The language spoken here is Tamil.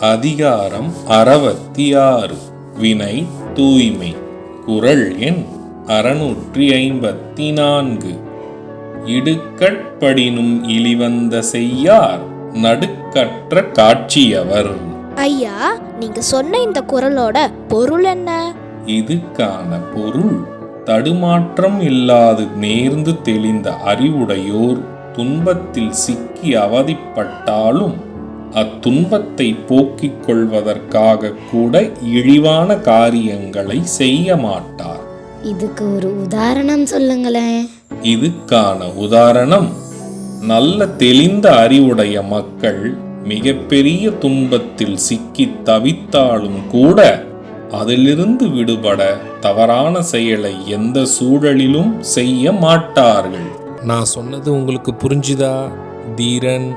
அதிகாரம் அறுபத்தி ஆறு வினை தூய்மை. குரல் எண் அறுநூற்றி ஐம்பத்தி நான்கு இடுக்கட்படினும் இழிவந்த செய்யார் நடுக்கற்ற காட்சியவர். ஐயா நீங்க சொன்ன இந்த குரலோட பொருள் என்ன? இதுக்கான பொருள் தடுமாற்றம் இல்லாது நேர்ந்து தெளிந்த அறிவுடையோர் துன்பத்தில் சிக்கி அவதிப்பட்டாலும் அத்துன்பத்தை போக்கிக் கொள்வதற்காக கூட இழிவான காரியங்களை செய்ய மாட்டார். இதுக்கு ஒரு உதாரணம் சொல்லுங்களேன். இதுக்கான உதாரணம். நல்ல தெளிந்த அறிவுடைய மக்கள் மிகப்பெரிய துன்பத்தில் சிக்கி தவித்தாலும் கூட அதிலிருந்து விடுபட தவறான செயலை எந்த சூழலிலும் செய்ய மாட்டார்கள். நான் சொன்னது உங்களுக்கு புரிஞ்சுதா? தீரன்